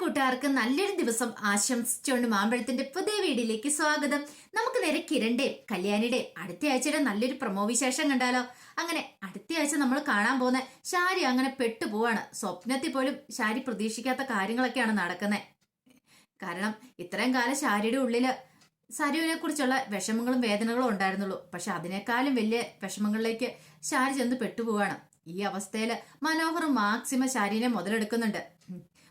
കൂട്ടുകാർക്ക് നല്ലൊരു ദിവസം ആശംസിച്ചുകൊണ്ട് മാമ്പഴത്തിന്റെ പുതിയ വീഡിയോയിലേക്ക് സ്വാഗതം. നമുക്ക് നേരെ കിരണ്ടേ കല്യാണിയുടെ അടുത്ത ആഴ്ചയുടെ നല്ലൊരു പ്രമോ വിശേഷം കണ്ടാലോ? അങ്ങനെ അടുത്ത ആഴ്ച നമ്മൾ കാണാൻ പോകുന്ന ശാരി അങ്ങനെ പെട്ടുപോവാണ്. സ്വപ്നത്തിൽ പോലും ശാരി പ്രതീക്ഷിക്കാത്ത കാര്യങ്ങളൊക്കെയാണ് നടക്കുന്നത് കാരണം ഇത്രയും കാലം ശാരിയുടെ ഉള്ളിൽ സരുവിനെ കുറിച്ചുള്ള വിഷമങ്ങളും വേദനകളും ഉണ്ടായിരുന്നുള്ളൂ. പക്ഷെ അതിനേക്കാളും വലിയ വിഷമങ്ങളിലേക്ക് ശാരി ചെന്ന് പെട്ടുപോവാണ്. ഈ അവസ്ഥയിൽ മനോഹർ മാക്സിമം ശാരീനെ മുതലെടുക്കുന്നുണ്ട്.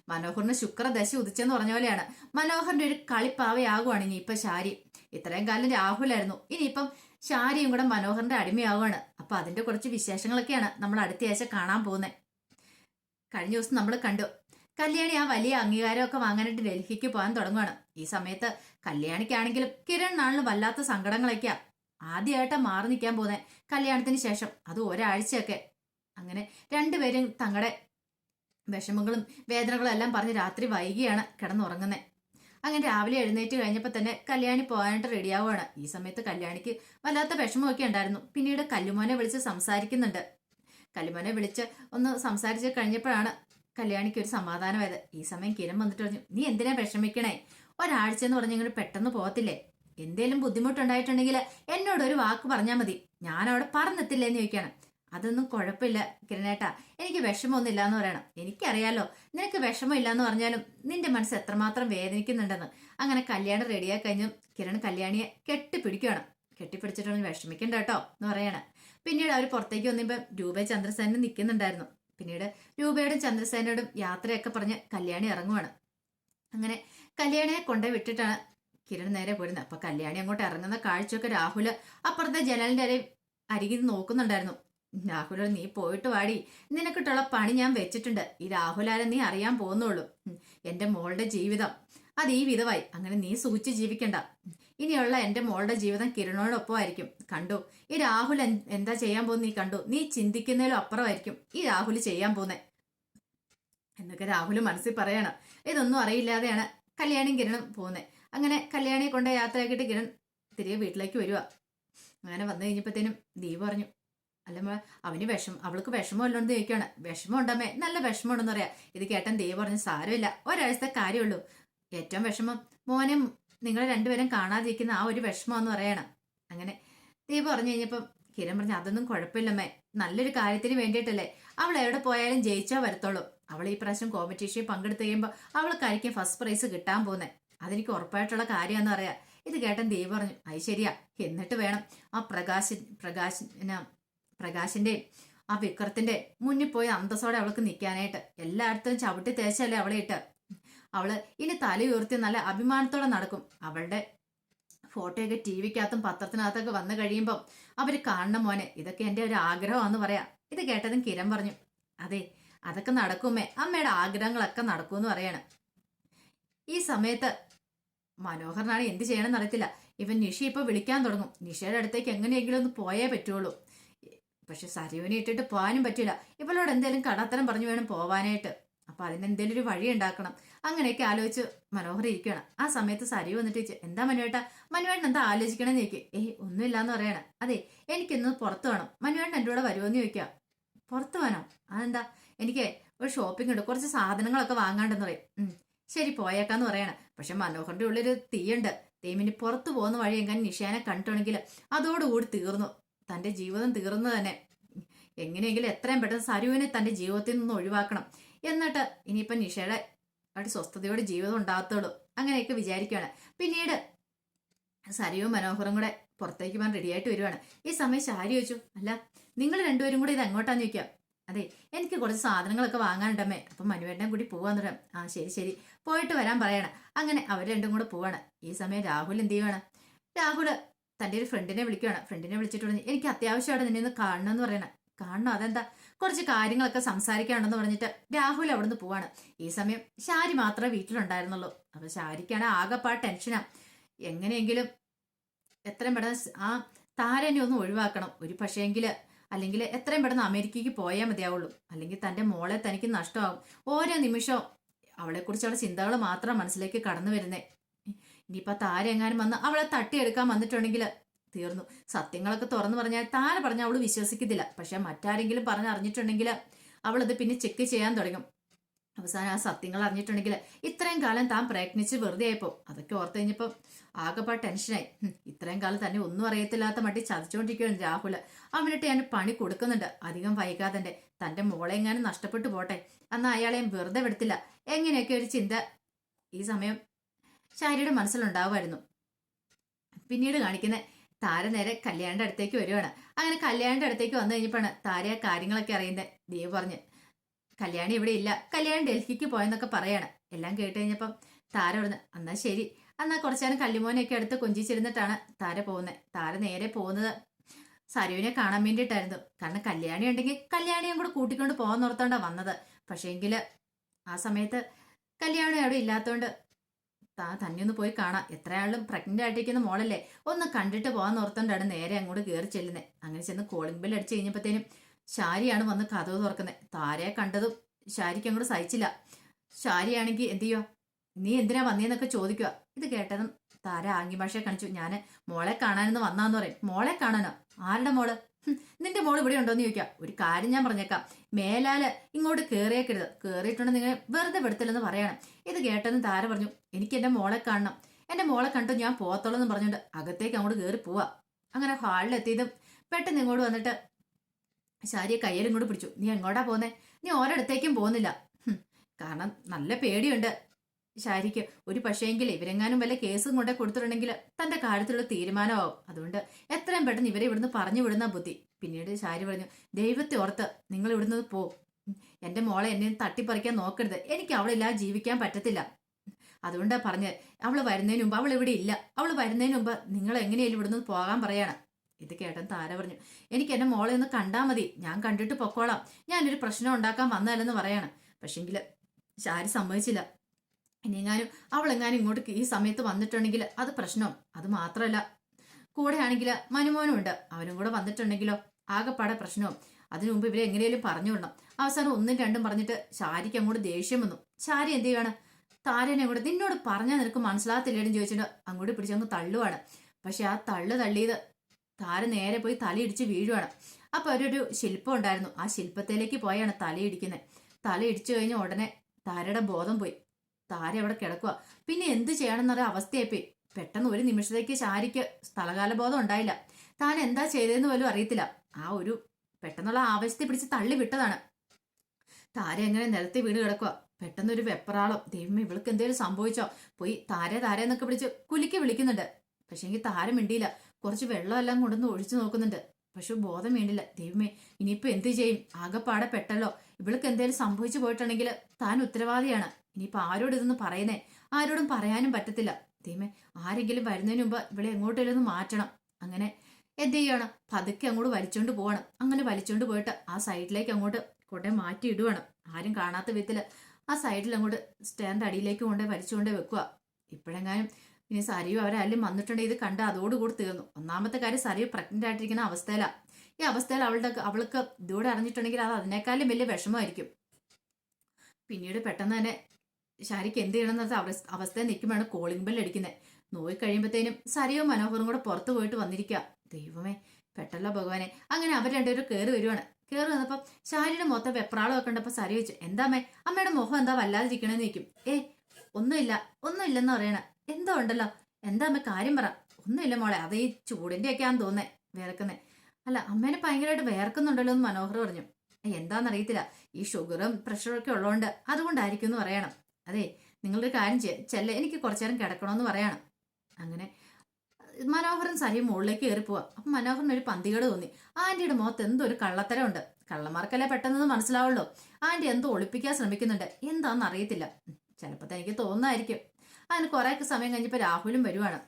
മനോഹറിന് ശുക്രദശ ഉദിച്ചെന്ന് പറഞ്ഞ പോലെയാണ്. മനോഹറിന്റെ ഒരു കളിപ്പാവയാകുവാണ് ഇനി ഇപ്പൊ ശാരി. ഇത്രയും കാലം രാഹുലായിരുന്നു. ഇനിയിപ്പം ശാരിയും കൂടെ മനോഹറിന്റെ അടിമയാവുകയാണ് അപ്പൊ അതിന്റെ കുറച്ച് വിശേഷങ്ങളൊക്കെയാണ് നമ്മൾ അടുത്ത ആഴ്ച കാണാൻ പോകുന്നത് കഴിഞ്ഞ ദിവസം നമ്മൾ കണ്ടു. കല്യാണി ആ വലിയ അംഗീകാരമൊക്കെ വാങ്ങാനായിട്ട് ഡൽഹിക്ക് പോകാൻ തുടങ്ങുകയാണ് ഈ സമയത്ത് കല്യാണിക്കാണെങ്കിലും കിരൺ നാളിന് വല്ലാത്ത സങ്കടങ്ങളൊക്കെയാ. ആദ്യമായിട്ടാ മാറി നിൽക്കാൻ പോകുന്നത് കല്യാണത്തിന് ശേഷം. അത് ഒരാഴ്ചയൊക്കെ. അങ്ങനെ രണ്ടുപേരും തങ്ങളുടെ വിഷമങ്ങളും വേദനകളും എല്ലാം പറഞ്ഞ് രാത്രി വൈകിയാണ് കിടന്നുറങ്ങുന്നത് അങ്ങനെ രാവിലെ എഴുന്നേറ്റ് കഴിഞ്ഞപ്പോൾ തന്നെ കല്യാണി പോകാനായിട്ട് റെഡിയാവുകയാണ് ഈ സമയത്ത് കല്യാണിക്ക് വല്ലാത്ത വിഷമമൊക്കെ ഉണ്ടായിരുന്നു. പിന്നീട് കല്ലുമോനെ വിളിച്ച് സംസാരിക്കുന്നുണ്ട്. കല്ലുമോനെ വിളിച്ച് ഒന്ന് സംസാരിച്ച് കഴിഞ്ഞപ്പോഴാണ് കല്യാണിക്ക് ഒരു സമാധാനമായത്. ഈ സമയം കിരൺ വന്നിട്ട് പറഞ്ഞു നീ എന്തിനാ വിഷമിക്കണേ? ഒരാഴ്ച എന്ന് പറഞ്ഞ് ഇങ്ങോട്ട് പെട്ടെന്ന് പോകത്തില്ലേ? എന്തേലും ബുദ്ധിമുട്ടുണ്ടായിട്ടുണ്ടെങ്കിൽ എന്നോട് ഒരു വാക്ക് പറഞ്ഞാൽ മതി. ഞാൻ അവിടെ പറഞ്ഞെത്തില്ലേ എന്ന് ചോദിക്കാണ്. അതൊന്നും കുഴപ്പമില്ല കിരണേട്ടാ എനിക്ക് വിഷമമൊന്നുമില്ല എന്ന് പറയണം. എനിക്കറിയാലോ നിനക്ക് വിഷമമില്ല എന്ന് പറഞ്ഞാലും നിന്റെ മനസ്സ് എത്രമാത്രം വേദനിക്കുന്നുണ്ടെന്ന്. അങ്ങനെ കല്യാണം റെഡിയായി കഴിഞ്ഞു കിരൺ കല്യാണിയെ കെട്ടിപ്പിടിക്കുകയാണ് കെട്ടിപ്പിടിച്ചിട്ടൊന്നും വിഷമിക്കണ്ട കേട്ടോ എന്ന് പറയാണ്. പിന്നീട് അവർ പുറത്തേക്ക് വന്നപ്പോൾ രൂപ ചന്ദ്രസേനും നിൽക്കുന്നുണ്ടായിരുന്നു പിന്നീട് രൂപയോടും ചന്ദ്രസേനയോടും യാത്രയൊക്കെ പറഞ്ഞ് കല്യാണി ഇറങ്ങുവാണ്. അങ്ങനെ കല്യാണിയെ കൊണ്ടേ വിട്ടിട്ടാണ് കിരൺ നേരെ പോരുന്നത് അപ്പൊ കല്യാണി അങ്ങോട്ട് ഇറങ്ങുന്ന കാഴ്ചയൊക്കെ രാഹുൽ അപ്പുറത്തെ ജനലിന്റെ അരി അരികിൽ നോക്കുന്നുണ്ടായിരുന്നു. രാഹുല നീ പോയിട്ട് വാടി. നിനക്കിട്ടുള്ള പണി ഞാൻ വെച്ചിട്ടുണ്ട്. ഈ രാഹുലാലെ നീ അറിയാൻ പോകുന്നുള്ളൂ എന്റെ മോളുടെ ജീവിതം. അത് ഈ വിധമായി അങ്ങനെ നീ സൂചിച്ച് ജീവിക്കണ്ട. ഇനിയുള്ള എന്റെ മോളുടെ ജീവിതം കിരണോടൊപ്പം ആയിരിക്കും. കണ്ടു? ഈ രാഹുൽ എന്താ ചെയ്യാൻ പോകുന്ന നീ കണ്ടു? നീ ചിന്തിക്കുന്നതിലും അപ്പുറമായിരിക്കും ഈ രാഹുൽ ചെയ്യാൻ പോകുന്നത് എന്നൊക്കെ രാഹുൽ മനസ്സിൽ പറയണം. ഇതൊന്നും അറിയില്ലാതെയാണ് കല്യാണിയും കിരണം പോകുന്നത് അങ്ങനെ കല്യാണിയെ കൊണ്ട് യാത്രയാക്കിയിട്ട് കിരൺ തിരികെ വീട്ടിലേക്ക് വരിക അങ്ങനെ വന്നു കഴിഞ്ഞപ്പോഴത്തേനും ദീപ് പറഞ്ഞു അല്ല അവന് വിഷം അവൾക്ക് വിഷമമല്ലോന്ന് ചോദിക്കുകയാണ് വിഷമം ഉണ്ടമ്മേ നല്ല വിഷമമുണ്ടെന്ന് പറയാം. ഇത് കേട്ടൻ ദൈവം പറഞ്ഞ് സാരമില്ല. ഒരാഴ്ചത്തെ കാര്യമുള്ളൂ. ഏറ്റവും വിഷമം മോനെ നിങ്ങളെ രണ്ടുപേരും കാണാതിരിക്കുന്ന ആ ഒരു വിഷമമെന്ന് പറയണം. അങ്ങനെ ദൈവം പറഞ്ഞു കഴിഞ്ഞപ്പം കിരൺ പറഞ്ഞു അതൊന്നും കുഴപ്പമില്ലമ്മേ. നല്ലൊരു കാര്യത്തിന് വേണ്ടിയിട്ടല്ലേ. അവൾ എവിടെ പോയാലും ജയിച്ചാ വരത്തുള്ളൂ. അവൾ ഈ പ്രാവശ്യം കോമ്പറ്റീഷനിൽ പങ്കെടുത്ത് കഴിയുമ്പോൾ അവൾക്കായിരിക്കും ഫസ്റ്റ് പ്രൈസ് കിട്ടാൻ പോകുന്നത് അതെനിക്ക് ഉറപ്പായിട്ടുള്ള കാര്യമാണെന്ന് പറയാം. ഇത് കേട്ടൻ ദൈവം പറഞ്ഞു അത് ശരിയാ. എന്നിട്ട് വേണം ആ പ്രകാശ പ്രകാശ് പ്രകാശിന്റെയും ആ വിക്രത്തിന്റെ മുന്നിൽ പോയി അന്തസ്സോടെ അവൾക്ക് നിൽക്കാനായിട്ട്. എല്ലായിടത്തും ചവിട്ടി തേച്ചല്ലേ അവളെ ഇട്ട്. അവൾ ഇനി തല ഉയർത്തി നല്ല അഭിമാനത്തോടെ നടക്കും. അവളുടെ ഫോട്ടോയൊക്കെ ടി വിക്കകത്തും പത്രത്തിനകത്തൊക്കെ വന്നു കഴിയുമ്പം അവർ കാണണം മോനെ. ഇതൊക്കെ എന്റെ ഒരു ആഗ്രഹമാണെന്ന് പറയാം. ഇത് കേട്ടതും കിരൺ പറഞ്ഞു അതെ അതൊക്കെ നടക്കുമേ. അമ്മയുടെ ആഗ്രഹങ്ങളൊക്കെ നടക്കുമെന്ന് പറയാണ്. ഈ സമയത്ത് മനോഹരനാണ് എന്ത് ചെയ്യണമെന്ന് അറിയത്തില്ല. ഇവൻ നിഷ ഇപ്പൊ വിളിക്കാൻ തുടങ്ങും. നിഷയുടെ അടുത്തേക്ക് എങ്ങനെയെങ്കിലും ഒന്ന് പോയേ പറ്റുള്ളൂ. പക്ഷെ സരയുവിനെ ഇട്ടിട്ട് പോകാനും പറ്റില്ല. ഇവളോട് എന്തെങ്കിലും കടത്തരം പറഞ്ഞു വേണം പോവാനായിട്ട്. അപ്പൊ അതിനെന്തേലും ഒരു വഴി ഉണ്ടാക്കണം. അങ്ങനെയൊക്കെ ആലോചിച്ച് മനോഹർ ഇരിക്കണം ആ സമയത്ത് സരി വന്നിട്ട് എന്താ മനുവേട്ട? മനുവേട്ടൻ എന്താ ആലോചിക്കണമെന്ന് ചോദിക്കും. ഏയ് ഒന്നുമില്ലാന്ന് പറയണ. അതെ എനിക്കിന്ന് പുറത്ത് വേണം. മനുവേട്ടൻ എന്റെ കൂടെ വരുമോന്ന് ചോദിക്കുക പുറത്ത് വേണോ? അതെന്താ? എനിക്ക് ഒരു ഷോപ്പിംഗ് ഉണ്ട്. കുറച്ച് സാധനങ്ങളൊക്കെ വാങ്ങാണ്ടെന്ന് പറയും. ശരി പോയേക്കാന്ന് പറയണം. പക്ഷെ മനോഹറിന്റെ ഉള്ളിൽ തീയുണ്ട്. തീമിന് പുറത്തു പോകുന്ന വഴി എങ്ങനെ നിഷാനെ കണ്ടിട്ടുണ്ടെങ്കിൽ അതോടുകൂടി തീർന്നു. തന്റെ ജീവിതം തീർന്നു തന്നെ. എങ്ങനെയെങ്കിലും എത്രയും പെട്ടെന്ന് സരുവിനെ തന്റെ ജീവിതത്തിൽ നിന്ന് ഒഴിവാക്കണം. എന്നിട്ട് ഇനിയിപ്പം നിഷയുടെ ആയിട്ട് സ്വസ്ഥതയോടെ ജീവിതം ഉണ്ടാകത്തുള്ളൂ. അങ്ങനെയൊക്കെ വിചാരിക്കുകയാണ് പിന്നീട് സരിയും മനോഹറും കൂടെ പുറത്തേക്ക് പോകാൻ റെഡിയായിട്ട് വരുവാണ്. ഈ സമയം ശാരി ചോദിച്ചു അല്ല നിങ്ങൾ രണ്ടുപേരും കൂടെ ഇത് എങ്ങോട്ടാന്ന് ചോദിക്കാം? അതെ എനിക്ക് കുറച്ച് സാധനങ്ങളൊക്കെ വാങ്ങാനുണ്ടമ്മേ. അപ്പം മനുവേട്ടൻ കൂടി പോവാന്ന് പറയാം. ആ ശരി ശരി. പോയിട്ട് വരാൻ പറയണം. അങ്ങനെ അവർ രണ്ടും കൂടെ പോവാണ്. ഈ സമയം രാഹുൽ എന്ത് ചെയ്യുവാണ്? രാഹുൽ തന്റെ ഒരു ഫ്രണ്ടിനെ വിളിക്കുകയാണ് ഫ്രണ്ടിനെ വിളിച്ചിട്ട് പറഞ്ഞു എനിക്ക് അത്യാവശ്യമായിട്ട് നിന്നെ ഒന്ന് കാണണം എന്ന് പറയണം. കാണണം? അതെന്താ? കുറച്ച് കാര്യങ്ങളൊക്കെ സംസാരിക്കാണെന്ന് പറഞ്ഞിട്ട് രാഹുൽ അവിടുന്ന് പോവാണ്. ഈ സമയം ശാരി മാത്രമേ വീട്ടിലുണ്ടായിരുന്നുള്ളൂ. അപ്പൊ ശാരിക്കാണ് ആകെപ്പാ ടെൻഷനാ. എങ്ങനെയെങ്കിലും എത്രയും പെട്ടെന്ന് ആ താരനെ ഒന്ന് ഒഴിവാക്കണം. ഒരു പക്ഷേങ്കിൽ അല്ലെങ്കിൽ എത്രയും പെട്ടെന്ന് അമേരിക്കയ്ക്ക് പോയാൽ മതിയാവുള്ളൂ. അല്ലെങ്കിൽ തന്റെ മോളെ തനിക്ക് നഷ്ടമാകും ഓരോ നിമിഷവും അവളെക്കുറിച്ചുള്ള ചിന്തകൾ മാത്രം മനസ്സിലേക്ക് കടന്നു വരുന്നേ. ഇനിയിപ്പോ താര എങ്ങാനും വന്ന് അവളെ തട്ടിയെടുക്കാൻ വന്നിട്ടുണ്ടെങ്കിൽ തീർന്നു. സത്യങ്ങളൊക്കെ തുറന്നു പറഞ്ഞാൽ താര പറഞ്ഞാൽ അവൾ വിശ്വസിക്കത്തില്ല. പക്ഷെ മറ്റാരെങ്കിലും പറഞ്ഞറിഞ്ഞിട്ടുണ്ടെങ്കിൽ അവളത് പിന്നെ ചെക്ക് ചെയ്യാൻ തുടങ്ങും. അവസാനം ആ സത്യങ്ങൾ അറിഞ്ഞിട്ടുണ്ടെങ്കിൽ ഇത്രയും കാലം താൻ പ്രയത്നിച്ച് വെറുതെ ആയപ്പോ അതൊക്കെ ഓർത്തു കഴിഞ്ഞപ്പോൾ ആകെപ്പാ ടെൻഷനായി ഇത്രയും കാലം തന്നെ ഒന്നും അറിയത്തില്ലാത്ത മട്ടി ചതിച്ചുകൊണ്ടിരിക്കുകയാണ് രാഹുൽ അവനിട്ട് ഞാൻ പണി കൊടുക്കുന്നുണ്ട്. അധികം വൈകാതെ തന്റെ മോളെ എങ്ങാനും നഷ്ടപ്പെട്ടു പോട്ടെ. അന്ന് അയാളെയും വെറുതെ വിടത്തില്ല. എങ്ങനെയൊക്കെ ഒരു ചിന്ത ഈ സമയം ശാരിയുടെ മനസ്സിലുണ്ടാവുമായിരുന്നു. പിന്നീട് കാണിക്കുന്ന താര നേരെ കല്യാണിന്റെ അടുത്തേക്ക് വരുവാണ്. അങ്ങനെ കല്യാണിന്റെ അടുത്തേക്ക് വന്നു കഴിഞ്ഞപ്പോഴാണ് താര കാര്യങ്ങളൊക്കെ അറിയുന്നത്. ദേവ് പറഞ്ഞ് കല്യാണി ഇവിടെ ഇല്ല. കല്യാണി ഡൽഹിക്ക് പോയെന്നൊക്കെ പറയാണ്. എല്ലാം കേട്ട് കഴിഞ്ഞപ്പം താര പറഞ്ഞു എന്നാ ശരി. എന്നാ കുറച്ചു നേരം കല്ലിമോനെയൊക്കെ അടുത്ത് കൊഞ്ചിച്ചിരുന്നിട്ടാണ് താര പോകുന്നത്. താര നേരെ പോകുന്നത് സരുവിനെ കാണാൻ വേണ്ടിയിട്ടായിരുന്നു. കാരണം കല്യാണി ഉണ്ടെങ്കിൽ കല്യാണിയും കൂടെ കൂട്ടിക്കൊണ്ട് പോകാൻ ഓർത്തോണ്ടാ വന്നത്. പക്ഷേങ്കിൽ ആ സമയത്ത് കല്യാണി അവിടെ ഇല്ലാത്തതുകൊണ്ട് താ തന്നെ ഒന്ന് പോയി കാണാം. എത്രയാളും പ്രഗ്നന്റ് ആയിട്ടിരിക്കുന്ന മോളല്ലേ? ഒന്ന് കണ്ടിട്ട് പോകാൻ ഓർത്തോണ്ടാണ് നേരെ അങ്ങോട്ട് കയറി ചെല്ലുന്നത് അങ്ങനെ ചെന്ന് കോളിംഗ് ബെൽ അടിച്ചു കഴിഞ്ഞപ്പോഴത്തേനും ശാരിയാണ് വന്ന് കഥവ് തുറക്കുന്നത് താരയെ കണ്ടതും ശാരിക്ക് അങ്ങോട്ട് സഹിച്ചില്ല. ശാരിയാണെങ്കിൽ എന്ത് ചെയ്യുക നീ എന്തിനാ വന്നേന്നൊക്കെ ചോദിക്കുക ഇത് കേട്ടതും താര ആംഗ്യ ഭാഷയെ കാണിച്ചു. ഞാൻ മോളെ കാണാനെന്ന് വന്നാന്ന് പറയും. മോളെ കാണാനോ? ആരുടെ മോൾ? നിന്റെ മോൾ ഇവിടെ ഉണ്ടോന്ന് ചോദിക്കാം. ഒരു കാര്യം ഞാൻ പറഞ്ഞേക്കാം. മേലാൽ ഇങ്ങോട്ട് കയറിയേക്കരുത് കയറിയിട്ടുണ്ടെങ്കിൽ നിങ്ങൾ വെറുതെ പെടുത്തില്ലെന്ന് പറയണം. ഇത് കേട്ടെന്ന് താര പറഞ്ഞു എനിക്ക് എന്റെ മോളെ കാണണം. എന്റെ മോളെ കണ്ടു? ഞാൻ പോത്തോളം എന്ന് പറഞ്ഞുകൊണ്ട് അകത്തേക്ക് അങ്ങോട്ട് കയറി പോവാ. അങ്ങനെ ഹാളിലെത്തിയതും പെട്ടെന്ന് ഇങ്ങോട്ട് വന്നിട്ട് ശാരിയെ കയ്യിൽ ഇങ്ങോട്ട് പിടിച്ചു. നീ എങ്ങോട്ടാ പോന്നെ? നീ ഓരോടത്തേക്കും പോകുന്നില്ല. കാരണം നല്ല പേടിയുണ്ട്. ശാരിക്ക്. ഒരു പക്ഷേങ്കിൽ ഇവരെങ്ങാനും വല്ല കേസും കൊണ്ടേ കൊടുത്തിട്ടുണ്ടെങ്കിൽ തന്റെ കാര്യത്തിലുള്ള തീരുമാനമാവും. അതുകൊണ്ട് എത്രയും പെട്ടെന്ന് ഇവരെ ഇവിടുന്ന് പറഞ്ഞു വിടുന്ന ബുദ്ധി. പിന്നീട് ശാരി പറഞ്ഞു ദൈവത്തെ ഓർത്ത് നിങ്ങൾ ഇവിടുന്ന് പോ. എന്റെ മോളെ എന്നെ തട്ടിപ്പറിക്കാൻ നോക്കരുത്. എനിക്ക് അവളില്ലാതെ ജീവിക്കാൻ പറ്റത്തില്ല. അതുകൊണ്ടാ പറഞ്ഞ് അവൾ വരുന്നതിന് മുമ്പ് അവൾ ഇവിടെ ഇല്ല. അവൾ വരുന്നതിന് മുമ്പ് നിങ്ങൾ എങ്ങനെയാലും ഇവിടുന്ന് പോകാൻ പറയാണ്. ഇത് കേട്ടൻ താര പറഞ്ഞു എനിക്ക് എന്റെ മോളെ ഒന്ന് കണ്ടാ മതി. ഞാൻ കണ്ടിട്ട് പൊക്കോളാം. ഞാനൊരു പ്രശ്നം ഉണ്ടാക്കാൻ വന്നതല്ലെന്ന് പറയാണ്. പക്ഷെങ്കിൽ ശാരി സമ്മതിച്ചില്ല. ഇനിയെങ്ങാനും അവളെങ്ങാനും ഇങ്ങോട്ട് ഈ സമയത്ത് വന്നിട്ടുണ്ടെങ്കിൽ അത് പ്രശ്നം. അത് മാത്രമല്ല. കൂടെയാണെങ്കിൽ മനുമോനും ഉണ്ട് അവനും കൂടെ വന്നിട്ടുണ്ടെങ്കിലോ? ആകെപ്പാടെ പ്രശ്നവും. അതിനു മുമ്പ് ഇവരെ എങ്ങനെയും പറഞ്ഞു വിടണം. അവസാനം ഒന്നും രണ്ടും പറഞ്ഞിട്ട് ശാരിക്ക് അങ്ങോട്ട് ദേഷ്യം വന്നു. ശാരി എന്ത് ചെയ്യാണ് താരനെ കൂടെ നിന്നോട് പറഞ്ഞാൽ നിനക്ക് മനസ്സിലാകത്തില്ലേന്ന് ചോദിച്ചിട്ട് അങ്ങോട്ട് പിടിച്ചങ്ങ് തള്ളുവാണ്. പക്ഷെ ആ തള്ളു തള്ളിയത് താര നേരെ പോയി തലയിടിച്ച് വീഴുവാണ്. അപ്പൊ അവരൊരു ശില്പം ഉണ്ടായിരുന്നു. ആ ശില്പത്തിലേക്ക് പോയാണ് തലയിടിക്കുന്നത്. തലയിടിച്ചു കഴിഞ്ഞ ഉടനെ താരയുടെ ബോധം പോയി. താര അവിടെ കിടക്കുക പിന്നെ എന്ത് ചെയ്യണമെന്നൊരു അവസ്ഥയായിപ്പോയി. പെട്ടെന്ന് ഒരു നിമിഷത്തേക്ക് ശാരിക്ക് സ്ഥലകാലബോധം ഉണ്ടായില്ല. താൻ എന്താ ചെയ്തതെന്ന് പോലും അറിയത്തില്ല. ആ ഒരു പെട്ടെന്നുള്ള ആവേശത്തെ പിടിച്ച് തള്ളി വിട്ടതാണ്. താര എങ്ങനെ നിരത്തി വീണ് കിടക്കുക പെട്ടെന്ന് ഒരു വെപ്രാളം. ദൈവം ഇവൾക്ക് എന്തെങ്കിലും സംഭവിച്ചോ? പോയി താര താര എന്നൊക്കെ പിടിച്ച് കുലിക്ക് വിളിക്കുന്നുണ്ട്. പക്ഷെ എനിക്ക് താര മിണ്ടിയില്ല. കുറച്ച് വെള്ളമെല്ലാം കൊണ്ടുവന്ന് ഒഴിച്ചു നോക്കുന്നുണ്ട്. പക്ഷെ ബോധം വേണ്ടില്ല ദൈവമേ ഇനിയിപ്പോ എന്ത് ചെയ്യും? ആകെപ്പാടെ പെട്ടല്ലോ. ഇവൾക്ക് എന്തെങ്കിലും സംഭവിച്ചു പോയിട്ടുണ്ടെങ്കിൽ താൻ ഉത്തരവാദിയാണ്. ഇനിയിപ്പോ ആരോട് ഇതൊന്നും പറയുന്നേ? ആരോടും പറയാനും പറ്റത്തില്ല. ദൈവമേ ആരെങ്കിലും വരുന്നതിന് മുമ്പ് ഇവിടെ എങ്ങോട്ടേലും ഒന്ന് മാറ്റണം. അങ്ങനെ എന്ത് ചെയ്യണം? പതുക്കെ അങ്ങോട്ട് വലിച്ചോണ്ട് പോകണം അങ്ങനെ വലിച്ചോണ്ട് പോയിട്ട് ആ സൈഡിലേക്ക് അങ്ങോട്ട് കൊണ്ടേ മാറ്റി ഇടുവാണ്. ആരും കാണാത്ത വിധത്തിൽ ആ സൈഡിൽ അങ്ങോട്ട് സ്റ്റാൻഡ് അടിയിലേക്ക് കൊണ്ടേ വലിച്ചുകൊണ്ടേ വെക്കുക. ഇപ്പോഴെങ്ങാനും ഇനി സരിയു അവരാരും വന്നിട്ടുണ്ടെങ്കിൽ ഇത് കണ്ട് അതോടുകൂടി തീർന്നു. ഒന്നാമത്തെ കാര്യം സരിയു പ്രഗ്നന്റ് ആയിട്ടിരിക്കുന്ന അവസ്ഥയിലാ. ഈ അവസ്ഥയിൽ അവളുടെ അവൾക്ക് ഇതോടെ അറിഞ്ഞിട്ടുണ്ടെങ്കിൽ അത് അതിനേക്കാളും വലിയ വിഷമമായിരിക്കും. പിന്നീട് പെട്ടെന്ന് തന്നെ ശാരിക്ക് എന്ത് ചെയ്യണം എന്ന അവസ്ഥ നിൽക്കുമ്പോഴാണ് കോളിംഗ് ബെൽ അടിക്കുന്നത്. നോയി കഴിയുമ്പോഴത്തേനും സരിയോ മനോഹറും കൂടെ പുറത്തു പോയിട്ട് വന്നിരിക്കുക ദൈവമേ പെട്ടല്ലോ ഭഗവാനെ. അങ്ങനെ അവർ രണ്ടുപേരും കയറി വരുവാണ്. കയറി വന്നപ്പം ശാരിയുടെ മൊത്തം വെപ്രാളം ഒക്കെ ഉണ്ടപ്പോൾ സരി വെച്ചു എന്താമേ അമ്മേ? അമ്മയുടെ മുഖം എന്താ വല്ലാതിരിക്കണെന്ന് നിൽക്കും ഏ ഒന്നുമില്ല ഒന്നുമില്ലെന്ന് പറയണ. എന്തോ ഉണ്ടല്ലോ. എന്താ അമ്മ കാര്യം പറ. ഒന്നുമില്ല മോളെ അത് ഈ ചൂടിന്റെ ആണെന്ന് തോന്നേ വേർക്കുന്നേ അല്ല അമ്മേനെ ഭയങ്കരമായിട്ട് വേർക്കുന്നുണ്ടല്ലോ എന്ന് മനോഹർ പറഞ്ഞു. "ഏയ്, എന്താന്നറിയത്തില്ല ഈ ഷുഗറും പ്രഷറും ഒക്കെ ഉള്ളതുകൊണ്ട് അതുകൊണ്ടായിരിക്കും എന്ന് പറയണം. അതെ നിങ്ങളൊരു കാര്യം ചെല്ല എനിക്ക് കുറച്ചു നേരം കിടക്കണമെന്ന് പറയണം. അങ്ങനെ മനോഹരൻ സഹിയും മുകളിലേക്ക് കയറി പോവാ അപ്പൊ മനോഹരന് ഒരു പന്തികേട് തോന്നി. ആന്റിയുടെ മുഖത്ത് എന്തോ ഒരു കള്ളത്തരമുണ്ട്. കള്ളന്മാർക്കല്ലേ പെട്ടെന്ന് മനസ്സിലാവുള്ളൂ. ആന്റി എന്തോ ഒളിപ്പിക്കാൻ ശ്രമിക്കുന്നുണ്ട്. എന്താണെന്ന് അറിയത്തില്ല. ചിലപ്പോൾ തനിക്ക് തോന്നുന്നതായിരിക്കും അതിന് കുറെ സമയം കഴിഞ്ഞപ്പോൾ രാഹുലും വരുവാണ്.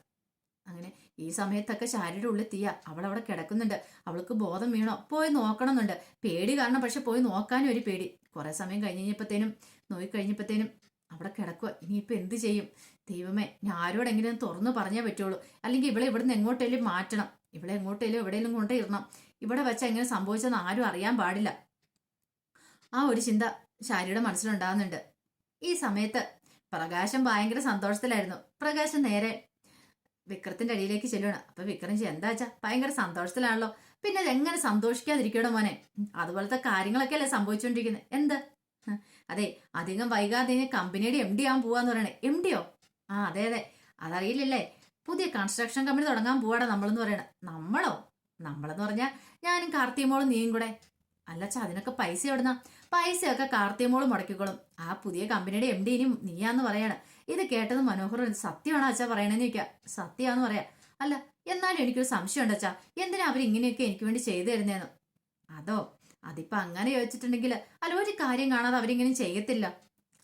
അങ്ങനെ ഈ സമയത്തൊക്കെ ശാരിയുടെ ഉള്ളിൽ തീയ. അവൾ അവിടെ കിടക്കുന്നുണ്ട്. അവൾക്ക് ബോധം വീണോ? പോയി നോക്കണമെന്നുണ്ട്. പേടി കാരണം പക്ഷെ പോയി നോക്കാനും ഒരു പേടി. കുറെ സമയം കഴിഞ്ഞ് കഴിഞ്ഞപ്പോഴത്തേനും നോയി കഴിഞ്ഞപ്പോഴത്തേനും അവിടെ കിടക്കുക ഇനിയിപ്പോൾ എന്ത് ചെയ്യും? ദൈവമേ ഞാൻ ആരോടെങ്കിലും തുറന്നു പറഞ്ഞേ പറ്റുള്ളൂ. അല്ലെങ്കിൽ ഇവളെ ഇവിടുന്ന് എങ്ങോട്ടേലും മാറ്റണം. ഇവിടെ എങ്ങോട്ടേലും എവിടെയെങ്കിലും കൊണ്ടേ ഇടണം ഇവിടെ വെച്ച എങ്ങനെ സംഭവിച്ചെന്ന് ആരും അറിയാൻ പാടില്ല. ആ ഒരു ചിന്ത ശാരിയുടെ മനസ്സിലുണ്ടാകുന്നുണ്ട്. ഈ സമയത്ത് പ്രകാശം ഭയങ്കര സന്തോഷത്തിലായിരുന്നു. പ്രകാശം നേരെ വിക്രത്തിന്റെ അടിയിലേക്ക് ചെല്ലുകയാണ് അപ്പൊ വിക്രം എന്താ വെച്ചാ ഭയങ്കര സന്തോഷത്തിലാണല്ലോ. പിന്നെ അത് എങ്ങനെ സന്തോഷിക്കാതിരിക്കണോ മോനെ? അതുപോലത്തെ കാര്യങ്ങളൊക്കെ അല്ലേ സംഭവിച്ചുകൊണ്ടിരിക്കുന്നത് എന്ത്? അതെ അധികം വൈകാതെ കമ്പനിയുടെ എം ഡി ആവാൻ പോവാന്ന് പറയണേ. എം ഡിയോ ആ അതെ അതെ. അതറിയില്ലല്ലേ? പുതിയ കൺസ്ട്രക്ഷൻ കമ്പനി തുടങ്ങാൻ പോവാടാ നമ്മളെന്ന് പറയണേ. നമ്മളോ? നമ്മളെന്ന് പറഞ്ഞാൽ ഞാനും കാർത്തിമോളും നീയും കൂടെ. അല്ലച്ചാ അതിനൊക്കെ പൈസ എവിടുന്ന? പൈസയൊക്കെ കാർത്തിയമോളും മുടക്കിക്കോളും. ആ പുതിയ കമ്പനിയുടെ എം ഡി ഇനി നീയാന്ന് പറയാണ്. ഇത് കേട്ടത് മനോഹർ സത്യമാണോ അച്ഛാ പറയണെന്ന് ചോദിക്കുക സത്യമാന്ന് പറയാ. അല്ല എന്നാലും എനിക്കൊരു സംശയം അച്ഛാ. എന്തിനാ അവരിങ്ങനെയൊക്കെ എനിക്ക് വേണ്ടി ചെയ്തു തരുന്നതെന്ന് അതോ അതിപ്പോ അങ്ങനെ ചോദിച്ചിട്ടുണ്ടെങ്കിൽ അല്ല ഒരു കാര്യം കാണാതെ അവരിങ്ങനെ ചെയ്യത്തില്ല.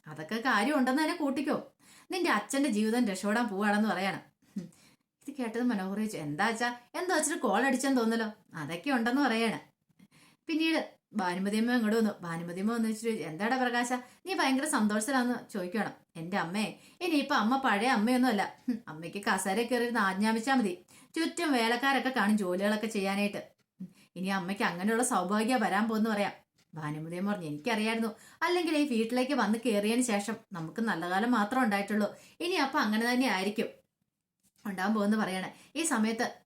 അതൊക്കെ കാര്യം ഉണ്ടെന്ന് തന്നെ കൂട്ടിക്കോ. നിന്റെ അച്ഛന്റെ ജീവിതം രക്ഷപ്പെടാൻ പോവാണെന്ന് പറയാണ്. ഇത് കേട്ടത് മനോഹർ ചോദിച്ചു എന്താ അച്ഛാ? എന്താ വെച്ചിട്ട് കോൾ അടിച്ചെന്ന് തോന്നലോ അതൊക്കെ ഉണ്ടെന്ന് പറയാണ്. പിന്നീട് ഭാനുമതിയമ്മ ഇങ്ങോട്ട് വന്നു. ഭാനുമതിയമ്മ വന്നു വെച്ചിട്ട് എന്താടാ പ്രകാശ? നീ ഭയങ്കര സന്തോഷത്തിലാന്ന് ചോദിക്കണം എന്റെ അമ്മേ ഇനിയിപ്പൊ അമ്മ പഴയ അമ്മയൊന്നുമല്ല അമ്മയ്ക്ക് കസേര കയറി ആജ്ഞാപിച്ചാൽ മതി. ചുറ്റും വേലക്കാരൊക്കെ കാണും ജോലികളൊക്കെ ചെയ്യാനായിട്ട്. ഇനി അമ്മയ്ക്ക് അങ്ങനെയുള്ള സൗഭാഗ്യ വരാൻ പോകുന്നു പറയാം. ഭാനുമതിയും പറഞ്ഞു എനിക്കറിയായിരുന്നു. അല്ലെങ്കിൽ ഈ വീട്ടിലേക്ക് വന്ന് കയറിയതിന് ശേഷം നമുക്ക് നല്ല കാലം മാത്രം ഉണ്ടായിട്ടുള്ളൂ. ഇനി അപ്പൊ അങ്ങനെ തന്നെ ആയിരിക്കും. ഉണ്ടാകാൻ പോകുന്നു പറയണേ. ഈ സമയത്ത്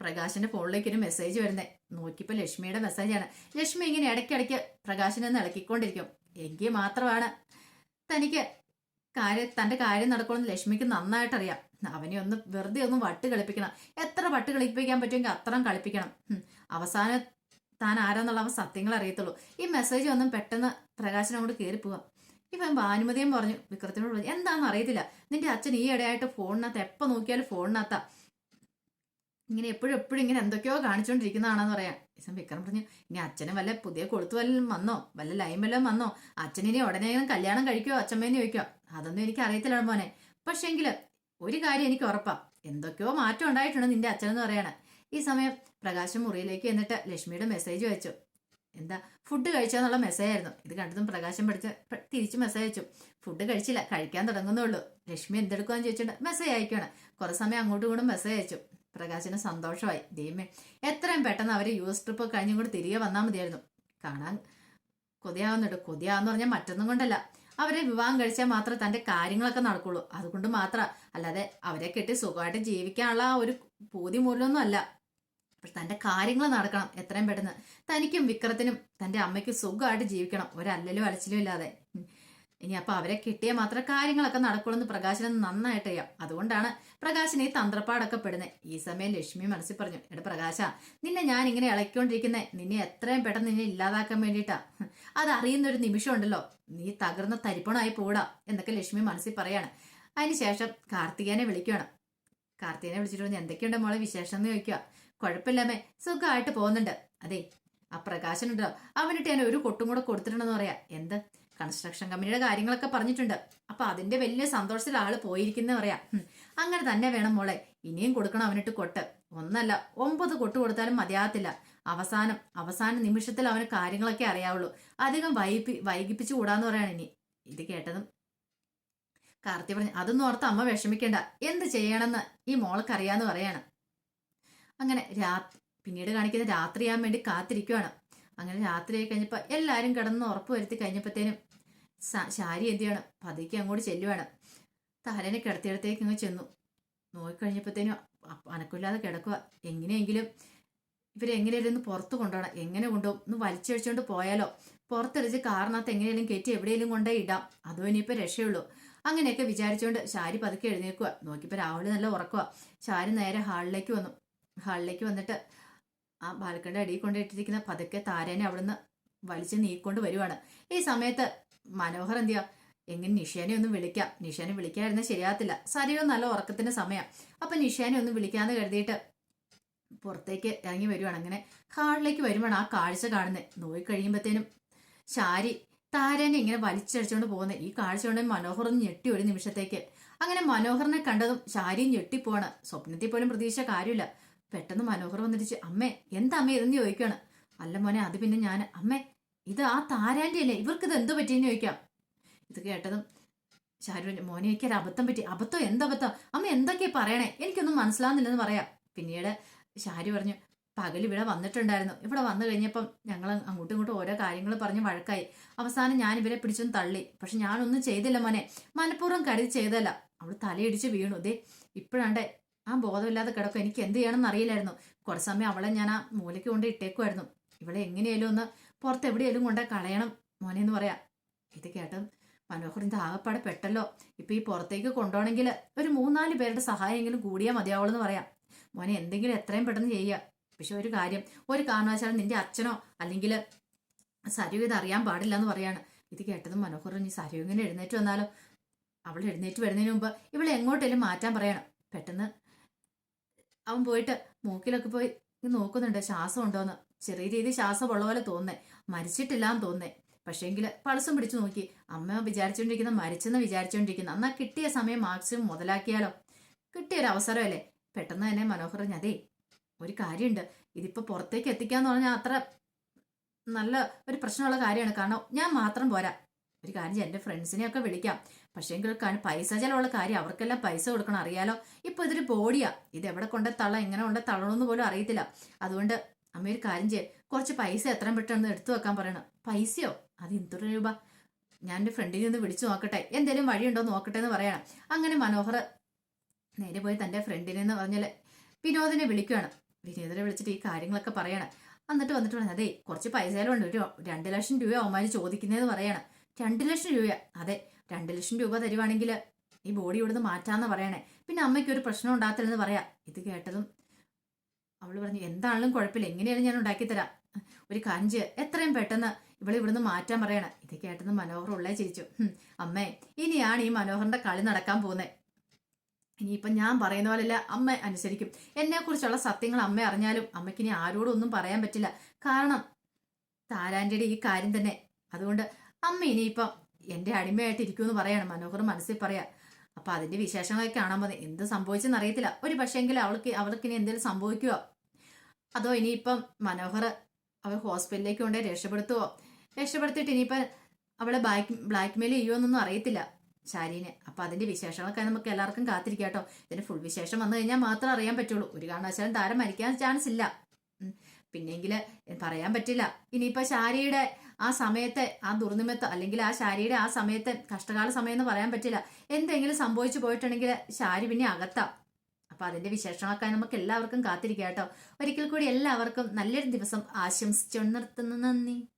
പ്രകാശിന്റെ ഫോണിലേക്ക് ഒരു മെസ്സേജ് വരുന്നേ. നോക്കിയപ്പോ ലക്ഷ്മിയുടെ മെസ്സേജാണ് ലക്ഷ്മി ഇങ്ങനെ ഇടയ്ക്കിടയ്ക്ക് പ്രകാശിനെ ഇളക്കിക്കൊണ്ടിരിക്കും. എങ്കിൽ മാത്രമാണ് തനിക്ക് കാര്യം തന്റെ കാര്യം നടക്കണമെന്ന് ലക്ഷ്മിക്ക് നന്നായിട്ട് അറിയാം അവനെ ഒന്ന് വെറുതെ ഒന്ന് വട്ട് കളിപ്പിക്കണം. എത്ര വട്ട് കളിപ്പിക്കാൻ പറ്റുമെങ്കിൽ അത്രയും കളിപ്പിക്കണം. അവസാനം താൻ ആരാന്നുള്ള അവൻ സത്യങ്ങൾ അറിയത്തുള്ളൂ. ഈ മെസ്സേജ് ഒന്നും പെട്ടെന്ന് പ്രകാശനോട് കയറി പോവാം. ഇവൻ ഭാനുമതിയും പറഞ്ഞു വിക്രത്തിനോട് പറഞ്ഞു എന്താണെന്ന് അറിയത്തില്ല. നിന്റെ അച്ഛൻ ഈ ഇടയായിട്ട് ഫോണിനകത്ത് എപ്പോൾ നോക്കിയാലും ഫോണിനകത്താ. ഇങ്ങനെ എപ്പോഴും എപ്പോഴും ഇങ്ങനെ എന്തൊക്കെയോ കാണിച്ചുകൊണ്ടിരിക്കുന്നതാണെന്ന് പറയാം. ഇസം വിക്രം പറഞ്ഞു ഇനി അച്ഛന് വല്ല പുതിയ കൊളുത്തു വല്ലതും വന്നോ? വല്ല ലൈം വല്ലതും വന്നോ? അച്ഛനിനി ഉടനെ കല്യാണം കഴിക്കോ? അച്ഛമ്മേന്ന് ചോദിക്കോ? അതൊന്നും എനിക്ക് അറിയത്തില്ല മോനെ. പക്ഷേങ്കിൽ ഒരു കാര്യം എനിക്ക് ഉറപ്പാ. എന്തൊക്കെയോ മാറ്റം ഉണ്ടായിട്ടുണ്ട് നിന്റെ അച്ഛനെന്ന് പറയാണ്. ഈ സമയം പ്രകാശം മുറിയിലേക്ക് എന്നിട്ട് ലക്ഷ്മിയുടെ മെസ്സേജ് വെച്ചു. എന്താ? ഫുഡ് കഴിച്ചെന്നുള്ള മെസ്സേജ് ആയിരുന്നു. ഇത് കണ്ടതും പ്രകാശം പഠിച്ച് തിരിച്ച് മെസ്സേജ് അയച്ചു ഫുഡ് കഴിച്ചില്ല കഴിക്കാൻ തുടങ്ങുന്നുള്ളൂ. ലക്ഷ്മി എന്തെടുക്കുവാന്ന് ചോദിച്ചിട്ട് മെസ്സേജ് അയക്കുകയാണ് കുറെ സമയം അങ്ങോട്ടും ഇങ്ങോട്ടും മെസ്സേജ് അയച്ചു. പ്രകാശിന് സന്തോഷമായി. ദൈവമേ എത്രയും പെട്ടെന്ന് അവർ യു എസ് ട്രിപ്പ് കഴിഞ്ഞും കൂടി തിരികെ വന്നാൽ മതിയായിരുന്നു. കാണാൻ കൊതിയാവുന്നുണ്ട്. കൊതിയാവെന്ന് പറഞ്ഞാൽ മറ്റൊന്നും കൊണ്ടല്ല. അവരെ വിവാഹം കഴിച്ചാൽ മാത്രമേ തന്റെ കാര്യങ്ങളൊക്കെ നടക്കുള്ളൂ. അതുകൊണ്ട് മാത്രം. അല്ലാതെ അവരെ കെട്ടി സുഖമായിട്ട് ജീവിക്കാനുള്ള ഒരു പൂതി മൂലമൊന്നും അല്ല. അപ്പോൾ തന്റെ കാര്യങ്ങൾ നടക്കണം എത്രയും പെട്ടെന്ന്. തനിക്കും വിക്രത്തിനും തന്റെ അമ്മയ്ക്ക് സുഖമായിട്ട് ജീവിക്കണം. ഒരല്ലലും അലച്ചിലും ഇല്ലാതെ. ഇനി അപ്പൊ അവരെ കിട്ടിയാൽ മാത്രം കാര്യങ്ങളൊക്കെ നടക്കുള്ളൂ പ്രകാശിനെ നന്നായിട്ട് അറിയാം. അതുകൊണ്ടാണ് പ്രകാശൻ ഈ തന്ത്രപ്പാടൊക്കെ പെടുന്നത്. ഈ സമയം ലക്ഷ്മി മനസ്സിൽ പറഞ്ഞു എടാ പ്രകാശ നിന്നെ ഞാൻ ഇങ്ങനെ ഇളക്കിക്കൊണ്ടിരിക്കുന്നേ. നിന്നെ എത്രയും പെട്ടെന്ന് നിന്നെ ഇല്ലാതാക്കാൻ വേണ്ടിയിട്ടാ. അത് അറിയുന്ന ഒരു നിമിഷം ഉണ്ടല്ലോ. നീ തകർന്ന തരിപ്പണമായി പോടാ എന്നൊക്കെ ലക്ഷ്മി മനസ്സിൽ പറയാണ്. അതിനുശേഷം കാർത്തികേനെ വിളിക്കുകയാണ് കാർത്തികനെ വിളിച്ചിട്ട് എന്തൊക്കെയുണ്ട് മോളെ വിശേഷം എന്ന് ചോദിക്കുക കുഴപ്പമില്ലാമേ. സുഖമായിട്ട് പോകുന്നുണ്ട്. അതെ ആ പ്രകാശനുണ്ടോ അവനിട്ട് ഞാൻ ഒരു കൊട്ടും കൂടെ കൊടുത്തിട്ടുണ്ടെന്ന് പറയാ. എന്ത്? കൺസ്ട്രക്ഷൻ കമ്പനിയുടെ കാര്യങ്ങളൊക്കെ പറഞ്ഞിട്ടുണ്ട്. അപ്പൊ അതിന്റെ വലിയ സന്തോഷത്തിൽ ആൾ പോയിരിക്കുന്ന പറയാ. അങ്ങനെ തന്നെ വേണം മോളെ. ഇനിയും കൊടുക്കണം അവനിട്ട് കൊട്ട്. ഒന്നല്ല ഒമ്പത് കൊട്ട് കൊടുത്താലും മതിയാകത്തില്ല. അവസാനം അവസാന നിമിഷത്തിൽ അവന് കാര്യങ്ങളൊക്കെ അറിയാവുള്ളൂ. അധികം വൈകി വൈകിപ്പിച്ചു കൂടാന്ന് പറയാണ് ഇനി. ഇത് കേട്ടതും കാർത്തി പറഞ്ഞു അതൊന്നും ഓർത്ത് അമ്മ വിഷമിക്കേണ്ട. എന്ത് ചെയ്യണമെന്ന് ഈ മോൾക്ക് അറിയാന്ന് പറയാണ്. അങ്ങനെ രാ പിന്നീട് കാണിക്കുന്ന രാത്രിയാൻ വേണ്ടി കാത്തിരിക്കുവാണ്. അങ്ങനെ രാത്രിയായി കഴിഞ്ഞപ്പോൾ എല്ലാവരും കിടന്ന് ഉറപ്പ് വരുത്തി കഴിഞ്ഞപ്പോഴത്തേനും ശാരി എന്ത് ചെയ്യണം? പതുക്കെ അങ്ങോട്ട് ചെല്ലുവാണ്. തലേനെ കിടത്തിയിടത്തേക്ക് ഇങ്ങ് ചെന്നു. നോക്കിക്കഴിഞ്ഞപ്പോഴത്തേനും അനക്കില്ലാതെ കിടക്കുക എങ്ങനെയെങ്കിലും ഇവരെങ്ങനെയായിരുന്നു പുറത്ത് കൊണ്ടുപോകണം എങ്ങനെ കൊണ്ടുപോകും? ഒന്ന് വലിച്ചഴിച്ചുകൊണ്ട് പോയാലോ? പുറത്തെറിച്ച് കാറിനകത്ത് എങ്ങനെയെങ്കിലും കയറ്റി എവിടെയെങ്കിലും കൊണ്ടേ ഇടാം. അതോ ഇനിയിപ്പോൾ രക്ഷയുള്ളൂ. അങ്ങനെയൊക്കെ വിചാരിച്ചുകൊണ്ട് ശാരി പതുക്കെ എഴുന്നേക്കുക നോക്കിയപ്പോൾ രാവിലെ നല്ല ഉറക്കുക ശാരി നേരെ ഹാളിലേക്ക് വന്നു. ഹാളിലേക്ക് വന്നിട്ട് ആ ബാൽക്കണിയുടെ അടിയിൽ കൊണ്ടിട്ടിരിക്കുന്ന പതുക്കെ താരേനെ അവിടുന്ന് വലിച്ച് നീക്കൊണ്ട് വരുവാണ്. ഈ സമയത്ത് മനോഹർ എന്തിയാ എങ്ങനെ നിഷേനെ ഒന്ന് വിളിക്കാം. നിഷേനെ വിളിക്കാതിരുന്ന ശരിയാകത്തില്ല. ശരീരം നല്ല ഉറക്കത്തിന്റെ സമയം. അപ്പൊ നിഷേനെ ഒന്ന് വിളിക്കാന്ന് കരുതിയിട്ട് പുറത്തേക്ക് ഇറങ്ങി വരുവാണ്. അങ്ങനെ ഹാളിലേക്ക് വരുവാണ് ആ കാഴ്ച കാണുന്നത് നോയി കഴിയുമ്പോഴത്തേനും ശാരി താരേനെ ഇങ്ങനെ വലിച്ചടിച്ചുകൊണ്ട് പോകുന്നത് ഈ കാഴ്ച കൊണ്ട് മനോഹർ ഒന്ന് ഞെട്ടി ഒരു നിമിഷത്തേക്ക്. അങ്ങനെ മനോഹറിനെ കണ്ടതും ശാരിയും ഞെട്ടിപ്പോണ് സ്വപ്നത്തിൽ പോലും പ്രതീക്ഷ കാര്യമില്ല. പെട്ടെന്ന് മനോഹർ വന്നിട്ട് അമ്മേ എന്താ അമ്മേ ഇതെന്ന് ചോദിക്കാണ്? അല്ല മോനെ അത് പിന്നെ ഞാൻ അമ്മേ ഇത് ആ താരാന്റെ അല്ലേ? ഇവർക്ക് ഇത് എന്ത് പറ്റിയെന്ന് ചോദിക്കാം. ഇത് കേട്ടതും പറഞ്ഞു, മോനെ എനിക്ക് ഒരു അബദ്ധം പറ്റി. അബദ്ധം? എന്തബദ്ധം? അമ്മ എന്തൊക്കെ പറയണേ? എനിക്കൊന്നും മനസ്സിലാവുന്നില്ലെന്ന് പറയാം. പിന്നീട് ഷാരി പറഞ്ഞു പകൽ ഇവിടെ വന്നിട്ടുണ്ടായിരുന്നു. ഇവിടെ വന്നു കഴിഞ്ഞപ്പം ഞങ്ങൾ അങ്ങോട്ടും ഇങ്ങോട്ടും ഓരോ കാര്യങ്ങൾ പറഞ്ഞ് വഴക്കായി. അവസാനം ഞാൻ ഇവരെ പിടിച്ചൊന്ന് തള്ളി. പക്ഷെ ഞാനൊന്നും ചെയ്തില്ല മോനെ. മനഃപൂർവം കരുതി ചെയ്തല്ല അവൾ തലയിടിച്ച് വീണു. ദേ ഇപ്പോഴാണ്ടേ ആ ബോധമില്ലാതെ കിടക്കും. എനിക്ക് എന്ത് ചെയ്യണമെന്ന് അറിയില്ലായിരുന്നു. കുറച്ച് സമയം അവളെ ഞാൻ ആ മൂലയ്ക്ക് കൊണ്ട് ഇട്ടേക്കുമായിരുന്നു ഇവളെ എങ്ങനെയാലും ഒന്ന് പുറത്ത് എവിടെയെങ്കിലും കൊണ്ട് കളയണം മോനെ എന്ന് പറയാം. ഇത് കേട്ട് മനോഹറിന്റെ ആകപ്പാടെ പെട്ടല്ലോ. ഇപ്പൊ ഈ പുറത്തേക്ക് കൊണ്ടുപോകണമെങ്കിൽ ഒരു മൂന്നാൽ പേരുടെ സഹായമെങ്കിലും കൂടിയാൽ മതിയാവുള്ളൂ പറയാം. മോനെ എന്തെങ്കിലും എത്രയും പെട്ടെന്ന് ചെയ്യുക. പക്ഷെ ഒരു കാര്യം ഒരു കാരണവശാലും നിന്റെ അച്ഛനോ അല്ലെങ്കിൽ സരു ഇത് അറിയാൻ പാടില്ല എന്ന് പറയാണ്. ഇത് കേട്ടതും മനോഹർ ഇനി സരു ഇങ്ങനെ എഴുന്നേറ്റ് വന്നാലോ? അവൾ എഴുന്നേറ്റ് വരുന്നതിന് മുമ്പ് ഇവളെ എങ്ങോട്ടെങ്കിലും മാറ്റാൻ പറയണം. പെട്ടെന്ന് അവൻ പോയിട്ട് മൂക്കിലൊക്കെ പോയി നോക്കുന്നുണ്ട് ശ്വാസം ഉണ്ടോന്ന് ചെറിയ രീതി ശ്വാസം ഉള്ള പോലെ തോന്നേ മരിച്ചിട്ടില്ലാന്ന് തോന്നേ പക്ഷേങ്കിൽ പൾസും പിടിച്ചു നോക്കി. അമ്മ വിചാരിച്ചുകൊണ്ടിരിക്കുന്ന മരിച്ചെന്ന് വിചാരിച്ചുകൊണ്ടിരിക്കുന്ന എന്നാ കിട്ടിയ സമയം മാക്സിമം മുതലാക്കിയാലോ? കിട്ടിയ ഒരു അവസരമല്ലേ പെട്ടെന്ന് തന്നെ മനോഹർ അതേ ഒരു കാര്യമുണ്ട് ഇതിപ്പോ പുറത്തേക്ക് എത്തിക്കാന്ന് പറഞ്ഞാൽ അത്ര നല്ല ഒരു പ്രശ്നമുള്ള കാര്യമാണ്. കാരണം ഞാൻ മാത്രം പോരാ. ഒരു കാര്യം എന്റെ ഫ്രണ്ട്സിനെയൊക്കെ വിളിക്കാം. പക്ഷേങ്കിൽ പൈസ ചിലവുള്ള കാര്യം അവർക്കെല്ലാം പൈസ കൊടുക്കണം അറിയാലോ? ഇപ്പൊ ഇതൊരു ബോഡിയാ. ഇത് എവിടെ കൊണ്ട തള്ള എങ്ങനെ കൊണ്ട തള്ളണമെന്ന് പോലും അറിയത്തില്ല. അതുകൊണ്ട് അമ്മ ഒരു കാര്യം ചെയ്യ. കുറച്ച് പൈസ എത്രയും പെട്ടെന്ന് എടുത്തു വെക്കാൻ പറയണം. പൈസയോ? അത് എത്ര രൂപ? ഞാൻ എന്റെ ഫ്രണ്ടിൽ നിന്ന് വിളിച്ചു നോക്കട്ടെ. എന്തെങ്കിലും വഴിയുണ്ടോ നോക്കട്ടെ എന്ന് പറയണം. അങ്ങനെ മനോഹർ നേരെ പോയി തന്റെ ഫ്രണ്ടിൽ നിന്ന് പറഞ്ഞാൽ വിനോദിനെ വിളിക്കുകയാണ് വിനോദിനെ വിളിച്ചിട്ട് ഈ കാര്യങ്ങളൊക്കെ പറയണം. എന്നിട്ട് വന്നിട്ട് പറഞ്ഞു അതെ കുറച്ച് പൈസയിലുണ്ട് ഒരു രണ്ട് ലക്ഷം രൂപ അവന്മാർ ചോദിക്കുന്നതെന്ന് പറയണം. രണ്ട് ലക്ഷം രൂപ. അതെ രണ്ട് ലക്ഷം രൂപ തരുവാണെങ്കിൽ ഈ ബോഡി ഇവിടുന്ന് മാറ്റാന്ന് പറയണേ. പിന്നെ അമ്മയ്ക്ക് ഒരു പ്രശ്നം ഉണ്ടാകത്തില്ലെന്ന് പറയാം. ഇത് കേട്ടതും അവൾ പറഞ്ഞു എന്താണെങ്കിലും കുഴപ്പമില്ല. എങ്ങനെയാണ് ഞാൻ ഉണ്ടാക്കി തരാം. ഒരു കഞ്ച്. എത്രയും പെട്ടെന്ന് ഇവളെ ഇവിടുന്ന് മാറ്റാൻ പറയണം. ഇത് കേട്ടെന്ന് മനോഹർ ഉള്ളേ ചിരിച്ചു. അമ്മേ ഇനിയാണ് ഈ മനോഹറിന്റെ കളി നടക്കാൻ പോകുന്നത് ഇനിയിപ്പം ഞാൻ പറയുന്ന പോലെയല്ല അമ്മ അനുസരിക്കും. എന്നെക്കുറിച്ചുള്ള സത്യങ്ങൾ അമ്മ അറിഞ്ഞാലും അമ്മയ്ക്ക് ഇനി ആരോടും ഒന്നും പറയാൻ പറ്റില്ല. കാരണം താരാന്റെ ഈ കാര്യം തന്നെ. അതുകൊണ്ട് അമ്മ ഇനിയിപ്പം എന്റെ അടിമയായിട്ട് ഇരിക്കുമെന്ന് പറയാണ്. മനോഹർ മനസ്സിൽ പറയാ അപ്പൊ അതിന്റെ വിശേഷങ്ങളൊക്കെ കാണാൻ മതി. എന്ത് സംഭവിച്ചെന്ന് അറിയത്തില്ല. ഒരു പക്ഷേങ്കിൽ അവൾക്ക് അവൾക്ക് ഇനി എന്തെങ്കിലും സംഭവിക്കുമോ അതോ ഇനിയിപ്പം മനോഹർ അവൾ ഹോസ്പിറ്റലിലേക്ക് കൊണ്ടേ രക്ഷപ്പെടുത്തുവോ? രക്ഷപ്പെടുത്തിയിട്ട് ഇനിയിപ്പം അവളെ ബ്ലാക്ക് ബ്ലാക്ക് മെയിൽ ചെയ്യുമോന്നൊന്നും അറിയത്തില്ല ശാരീനെ. അപ്പൊ അതിന്റെ വിശേഷങ്ങളൊക്കെ നമുക്ക് എല്ലാവർക്കും കാത്തിരിക്കാം കേട്ടോ. ഇതിന്റെ ഫുൾ വിശേഷം വന്നു കഴിഞ്ഞാൽ മാത്രം അറിയാൻ പറ്റുള്ളൂ. ഒരു കാരണവശാലും താരം മരിക്കാൻ ചാൻസ് ഇല്ല. പിന്നെങ്കിൽ പറയാൻ പറ്റില്ല. ഇനിയിപ്പോ ശാരിയുടെ ആ സമയത്തെ ആ ദുർനിമിത്തം അല്ലെങ്കിൽ ആ ശാരിയുടെ ആ സമയത്തെ കഷ്ടകാല സമയം എന്ന് പറയാൻ പറ്റില്ല. എന്തെങ്കിലും സംഭവിച്ചു പോയിട്ടുണ്ടെങ്കിൽ ശാരി പിന്നെ അകത്താം. അപ്പൊ അതിന്റെ വിശേഷങ്ങളൊക്കെ നമുക്ക് എല്ലാവർക്കും കാത്തിരിക്കാം കേട്ടോ. ഒരിക്കൽ കൂടി എല്ലാവർക്കും നല്ലൊരു ദിവസം ആശംസിച്ചു നിർത്തുന്നു. നന്ദി.